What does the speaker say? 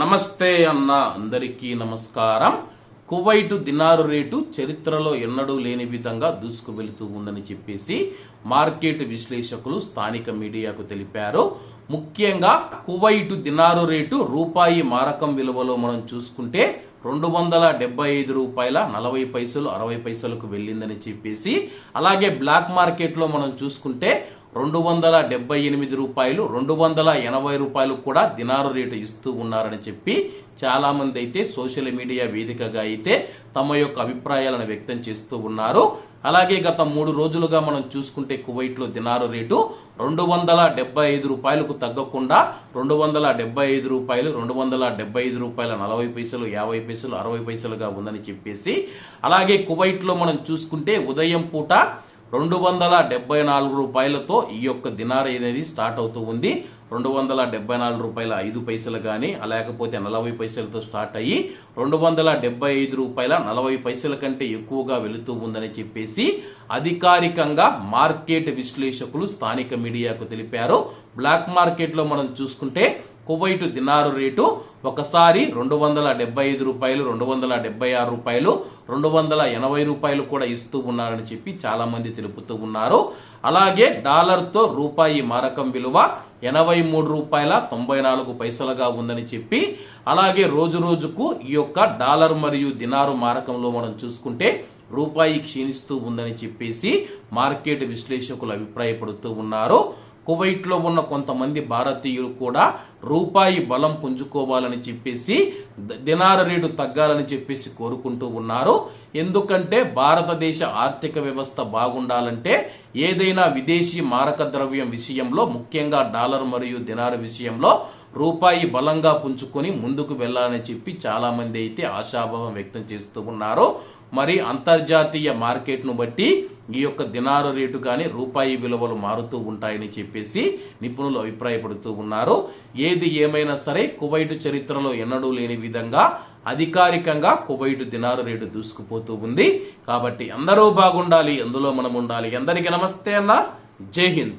నమస్తే అన్న అందరికీ నమస్కారం. కువైట్ దినారు రేటు చరిత్రలో ఎన్నడూ లేని విధంగా దూసుకు వెళుతూ ఉందని చెప్పేసి మార్కెట్ విశ్లేషకులు స్థానిక మీడియాకు తెలిపారు. ముఖ్యంగా కువైట్ దినారు రేటు రూపాయి మారకం విలువలో మనం చూసుకుంటే రెండు వందల డెబ్బై ఐదు రూపాయల నలభై పైసలు అరవై పైసలకు వెళ్ళిందని చెప్పేసి అలాగే బ్లాక్ మార్కెట్లో మనం చూసుకుంటే రెండు వందల డెబ్బై ఎనిమిది రూపాయలు రెండు వందల ఎనభై రూపాయలు కూడా దినారు రేటు ఇస్తూ ఉన్నారని చెప్పి చాలామంది అయితే సోషల్ మీడియా వేదికగా అయితే తమ యొక్క అభిప్రాయాలను వ్యక్తం చేస్తూ ఉన్నారు. అలాగే గత మూడు రోజులుగా మనం చూసుకుంటే కువైట్లో దినారు రేటు రెండు వందల డెబ్బై ఐదు రూపాయలకు తగ్గకుండా రెండు వందల డెబ్బై ఐదు రూపాయలు రెండు వందల డెబ్బై ఐదు రూపాయల నలభై పైసలు యాభై పైసలు అరవై పైసలుగా ఉందని చెప్పేసి అలాగే కువైట్లో మనం చూసుకుంటే ఉదయం పూట రెండు వందల డెబ్బై నాలుగు రూపాయలతో ఈ యొక్క దినార్ అనేది స్టార్ట్ అవుతూ ఉంది. రెండు వందల డెబ్బై నాలుగు రూపాయల ఐదు పైసలు కానీ లేకపోతే నలభై పైసలతో స్టార్ట్ అయ్యి రెండు వందల డెబ్బై ఐదు రూపాయల నలభై పైసల కంటే ఎక్కువగా వెళుతూ ఉందని చెప్పేసి అధికారికంగా మార్కెట్ విశ్లేషకులు స్థానిక మీడియాకు తెలిపారు. బ్లాక్ మార్కెట్లో మనం చూసుకుంటే కువైటు దినారు రేటు ఒకసారి రెండు వందల డెబ్బై ఐదు రూపాయలు రెండు వందల డెబ్బై ఆరు రూపాయలు రెండు వందల ఎనభై రూపాయలు కూడా ఇస్తూ ఉన్నారని చెప్పి చాలా మంది తెలుపుతూ ఉన్నారు. అలాగే డాలర్తో రూపాయి మారకం విలువ ఎనభై మూడు రూపాయల తొంభై నాలుగు పైసలుగా ఉందని చెప్పి అలాగే రోజు రోజుకు ఈ యొక్క డాలర్ మరియు దినారు మారకంలో మనం చూసుకుంటే రూపాయి క్షీణిస్తూ ఉందని చెప్పేసి మార్కెట్ విశ్లేషకులు అభిప్రాయపడుతూ ఉన్నారు. కువైట్లో ఉన్న కొంతమంది భారతీయులు కూడా రూపాయి బలం పుంజుకోవాలని చెప్పేసి దినార రేటు తగ్గాలని చెప్పేసి కోరుకుంటూ ఉన్నారు. ఎందుకంటే భారతదేశ ఆర్థిక వ్యవస్థ బాగుండాలంటే ఏదైనా విదేశీ మారక ద్రవ్యం విషయంలో ముఖ్యంగా డాలర్ మరియు దినార విషయంలో రూపాయి బలంగా పుంజుకొని ముందుకు వెళ్ళాలని చెప్పి చాలా మంది అయితే ఆశాభావం వ్యక్తం చేస్తూ ఉన్నారు. మరి అంతర్జాతీయ మార్కెట్ను బట్టి ఈ యొక్క దినారు రేటు కానీ రూపాయి విలువలు మారుతూ ఉంటాయని చెప్పేసి నిపుణులు అభిప్రాయపడుతూ ఉన్నారు. ఏది ఏమైనా సరే కువైట్ చరిత్రలో ఎన్నడూ లేని విధంగా అధికారికంగా కువైట్ దినారు రేటు దూసుకుపోతూ ఉంది. కాబట్టి అందరూ బాగుండాలి అందులో మనం ఉండాలి. అందరికీ నమస్తే అన్న. జై హింద్.